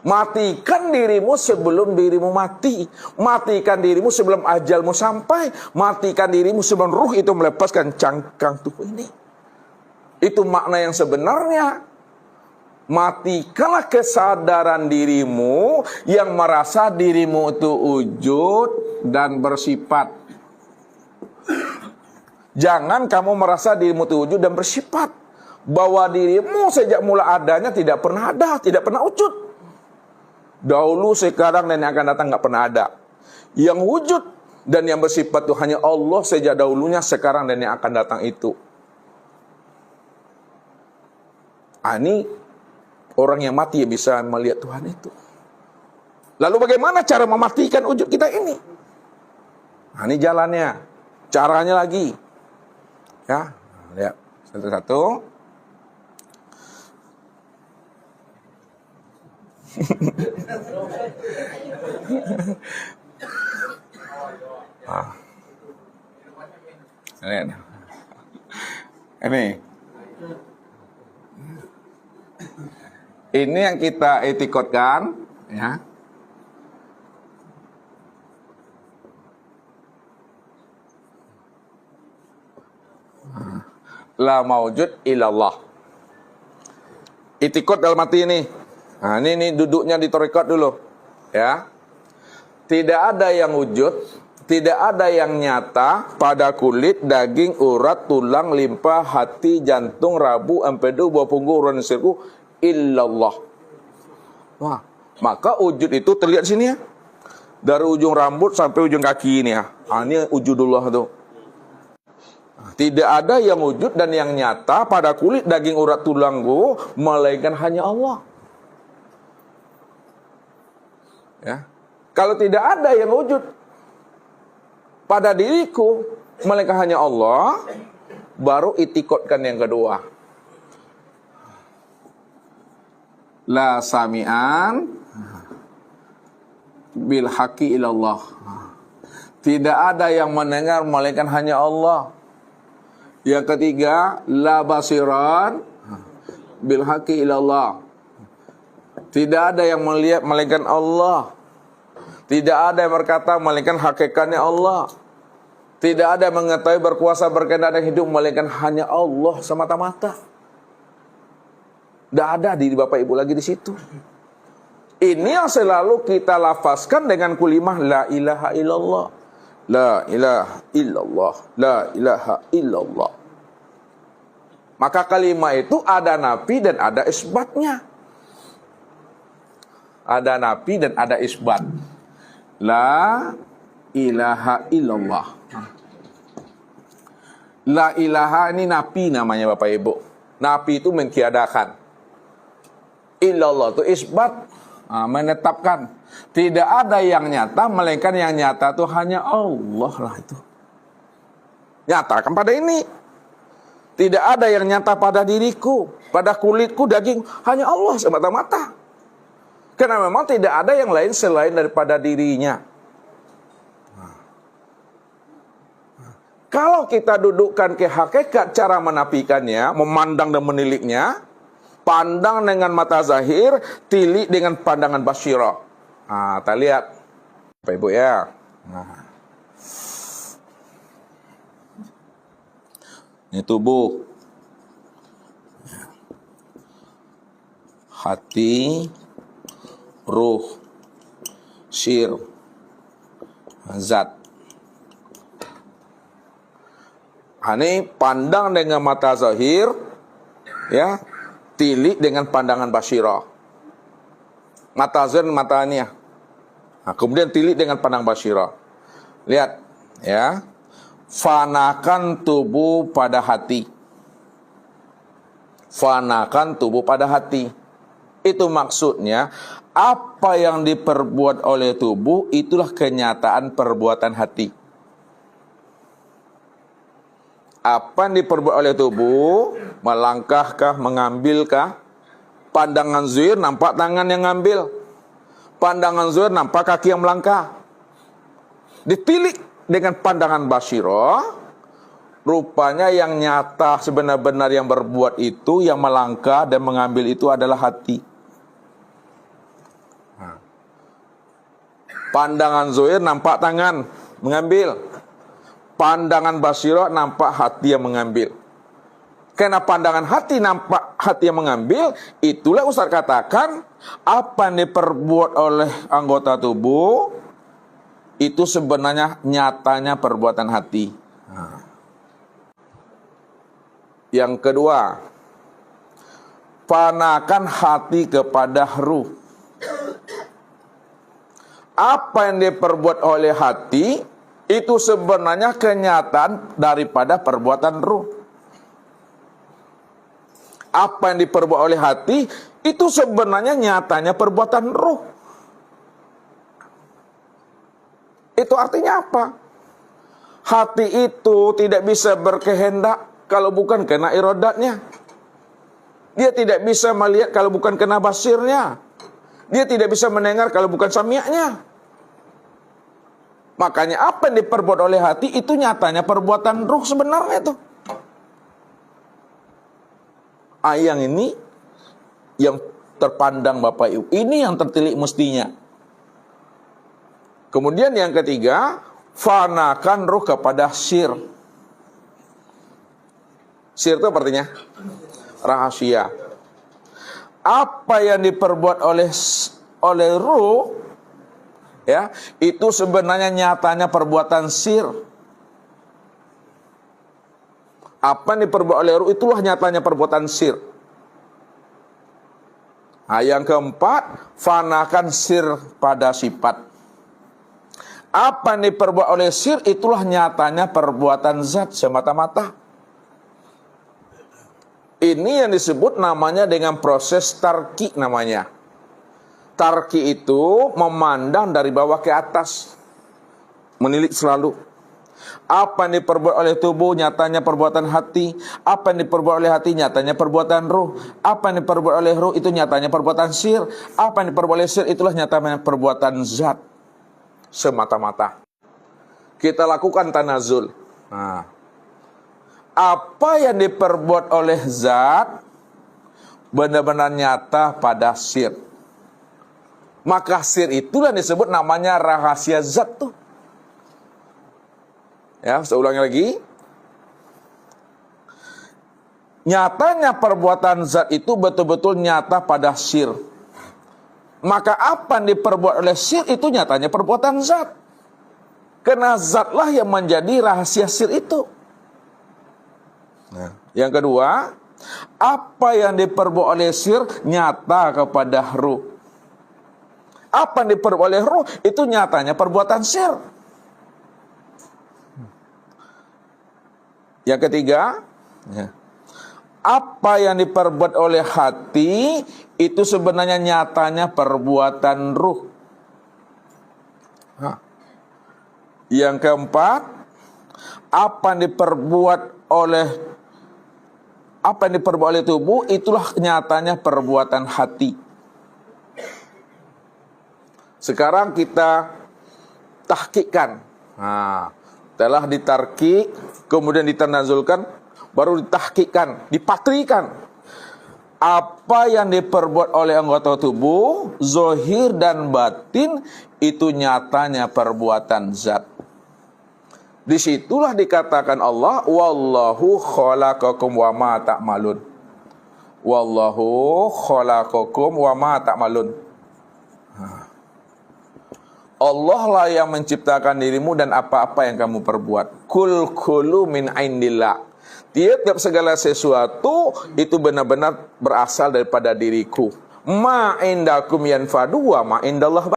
Matikan dirimu sebelum dirimu mati. Matikan dirimu sebelum ajalmu sampai. Matikan dirimu sebelum ruh itu melepaskan cangkang tubuh ini. Itu makna yang sebenarnya. Matikanlah kesadaran dirimu yang merasa dirimu itu wujud dan bersifat. Jangan kamu merasa dirimu itu wujud dan bersifat. Bahwa dirimu sejak mula adanya tidak pernah ada, tidak pernah wujud. Dahulu, sekarang, dan yang akan datang nggak pernah ada. Yang wujud dan yang bersifat itu hanya Allah sejak dahulunya, sekarang, dan yang akan datang itu. Ah, ini orang yang mati yang bisa melihat Tuhan itu. Lalu bagaimana cara mematikan wujud kita ini? Nah, ini jalannya. Caranya lagi. Ya, lihat satu-satu. Ah. Ini. Ini yang kita etikotkan, ya. La maujud ilallah. Itikot dalam arti ini. Nah, ini, ini duduknya di torikot dulu. Ya. Tidak ada yang wujud, tidak ada yang nyata pada kulit, daging, urat, tulang, limpa, hati, jantung, rabu, empedu, buah punggung, urat, sirku, illallah. Wah, maka wujud itu terlihat sini ya. Dari ujung rambut sampai ujung kaki ini ya. Ah, ini wujudullah tuh. Tidak ada yang wujud dan yang nyata pada kulit, daging, urat, tulangku, melainkan hanya Allah. Ya. Kalau tidak ada yang wujud pada diriku, melainkan hanya Allah, baru itikotkan yang kedua. La sami'an bil haqi ilallah. Tidak ada yang mendengar melainkan hanya Allah. Yang ketiga, la basiran bil haqi ilallah. Tidak ada yang melihat melainkan Allah. Tidak ada yang berkata melainkan hakikatnya Allah. Tidak ada yang mengetahui berkuasa berkehendak dan hidup melainkan hanya Allah semata-mata. Tidak ada diri Bapak Ibu lagi di situ. Ini yang selalu kita lafazkan dengan kulimah la ilaha illallah. La ilaha illallah. La ilaha illallah. Maka kalimat itu ada nafi dan ada isbatnya. Ada nafi dan ada isbat. La ilaha illallah. La ilaha ini napi namanya Bapak Ibu. Napi itu mentiadakan. Illallah itu isbat, nah, menetapkan. Tidak ada yang nyata, melainkan yang nyata itu hanya Allah lah itu. Nyatakan pada ini. Tidak ada yang nyata pada diriku, pada kulitku, daging, hanya Allah semata-mata. Karena memang tidak ada yang lain selain daripada dirinya. Kalau kita dudukkan ke hakikat cara menapikannya, memandang dan meniliknya, pandang dengan mata zahir, tilik dengan pandangan basyirah. Nah, kita lihat. Bapak Ibu ya. Nah. Ini tubuh. Hati, ruh, syir, zat. Ini pandang dengan mata zahir, ya, tilik dengan pandangan basyirah. Mata zahir matanya. Nah, kemudian tilik dengan pandang basyirah. Lihat, ya. Fanakan tubuh pada hati. Fanakan tubuh pada hati. Itu maksudnya apa yang diperbuat oleh tubuh itulah kenyataan perbuatan hati. Apa yang diperbuat oleh tubuh, melangkahkah, mengambilkah? Pandangan zuhir nampak tangan yang ngambil. Pandangan zuhir nampak kaki yang melangkah. Ditilik dengan pandangan basyirah, rupanya yang nyata sebenar-benar yang berbuat itu, yang melangkah dan mengambil itu adalah hati. Pandangan zohir nampak tangan mengambil. Pandangan basiro nampak hati yang mengambil. Karena pandangan hati nampak hati yang mengambil, itulah Ustaz katakan apa yang diperbuat oleh anggota tubuh itu sebenarnya nyatanya perbuatan hati. Yang kedua, panakan hati kepada ruh. Apa yang diperbuat oleh hati itu sebenarnya kenyataan daripada perbuatan ruh apa yang diperbuat oleh hati itu sebenarnya nyatanya perbuatan roh. Itu artinya apa? Hati itu tidak bisa berkehendak kalau bukan kena irodatnya. Dia tidak bisa melihat kalau bukan kena basirnya. Dia tidak bisa mendengar kalau bukan samiaknya. Makanya apa yang diperbuat oleh hati itu nyatanya perbuatan ruh sebenarnya itu. Ayang ini yang terpandang Bapak Ibu. Ini yang tertilik mestinya. Kemudian yang ketiga, fanakan ruh kepada sir. Sir itu artinya rahasia. Apa yang diperbuat oleh oleh ruh ya, itu sebenarnya nyatanya perbuatan sir. Apa yang diperbuat oleh ruh itulah nyatanya perbuatan sir. Nah, yang keempat, fanakan sir pada sifat. Apa yang diperbuat oleh sir itulah nyatanya perbuatan zat semata-mata. Ini yang disebut namanya dengan proses tarki namanya. Tarki itu memandang dari bawah ke atas. Menilik selalu. Apa yang diperbuat oleh tubuh nyatanya perbuatan hati. Apa yang diperbuat oleh hati nyatanya perbuatan ruh. Apa yang diperbuat oleh ruh itu nyatanya perbuatan sir. Apa yang diperbuat oleh sir itulah nyatanya perbuatan zat. Semata-mata. Kita lakukan tanazul. Nah. Apa yang diperbuat oleh zat benar-benar nyata pada sir. Maka sir itulah disebut namanya rahasia zat tuh. Ya, saya ulangi lagi. Nyatanya perbuatan zat itu betul-betul nyata pada sir. Maka apa yang diperbuat oleh sir itu nyatanya perbuatan zat. Karena zatlah yang menjadi rahasia sir itu. Nah, yang kedua, apa yang diperbuat oleh sir nyata kepada ruh. Apa yang diperbuat oleh ruh itu nyatanya perbuatan sir. Yang ketiga, ya, apa yang diperbuat oleh hati itu sebenarnya nyatanya perbuatan ruh. Hah. Yang keempat, apa yang diperbuat oleh apa yang diperbuat oleh tubuh itulah nyatanya perbuatan hati. Sekarang kita tahkikkan. Nah, telah ditarki, kemudian ditanazulkan, baru ditahkikan, dipatrikan. Apa yang diperbuat oleh anggota tubuh, zohir dan batin, itu nyatanya perbuatan zat. Di situlah dikatakan Allah, Wallahu khalaqakum wa ma ta'malun. Wallahu khalaqakum wa ma ta'malun. Nah. Allah lah yang menciptakan dirimu dan apa-apa yang kamu perbuat. Kul kulu min indillah. Tiap-tiap segala sesuatu itu benar-benar berasal daripada diriku. Ma indakum yanfadu wa ma indallah